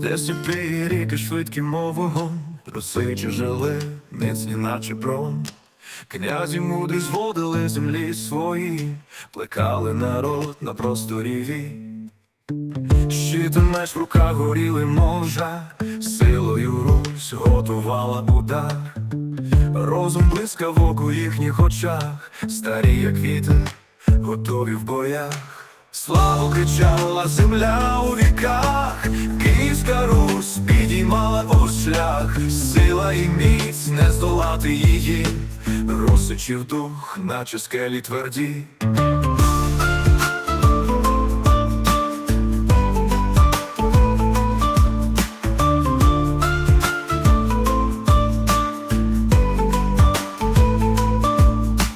де сіпі ріки швидкі, мов вогонь, Русичі жили, міцні, наче брон. Князі мудрі зводили землі свої, плекали народ на просторі вій. Щити меч в руках горіли можа, силою Русь готувала удар. Розум блискавок у їхніх очах, старі, як вітер, готові в боях. Славу кричала земля у віках, шлях, сила і міць не здолати її, Русичів дух, наче скелі тверді.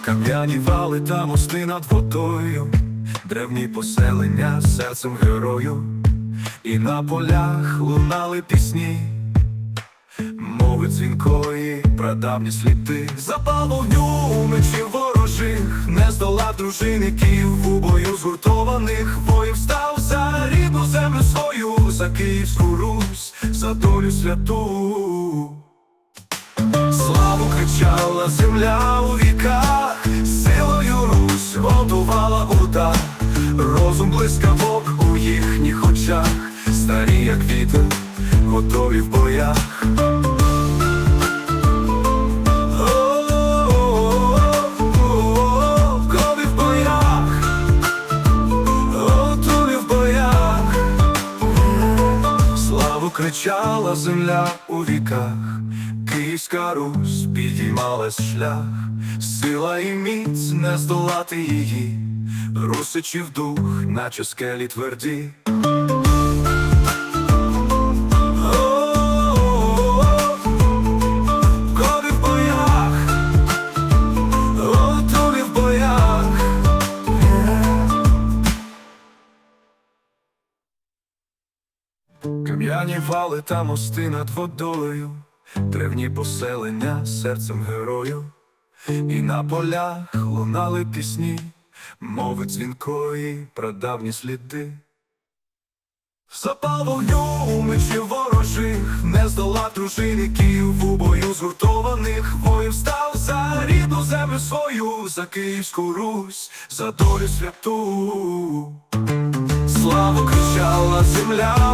Кам'яні вали та мости над водою, древні поселення серцем герою, і на полях лунали пісні, мови дзвінкої, прадавні сліди, запал вогню у мечів ворожих, не здолав дружинників у бою згуртованих воїв став за рідну землю свою, за Київську Русь, за долю святу. Славу кричала земля у віках, силою Русь готувала удар, розум блискавок у їхніх очах, старі, як вітер, готові в боях. Кричала земля у віках, Київська Русь підіймалась шлях, сила і міць не здолати її, Русичів дух, наче скелі тверді. Кам'яні вали та мости над водою, древні поселення серцем герою, і на полях лунали пісні, мови дзвінкої, прадавні сліди. Запал вогню у мечів ворожих, не здолав дружинників у бою згуртованих воїв став за рідну землю свою, за Київську Русь, за долю святу. Славу кричала земля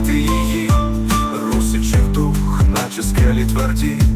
здолати її, Русичів дух, наче скелі тверді.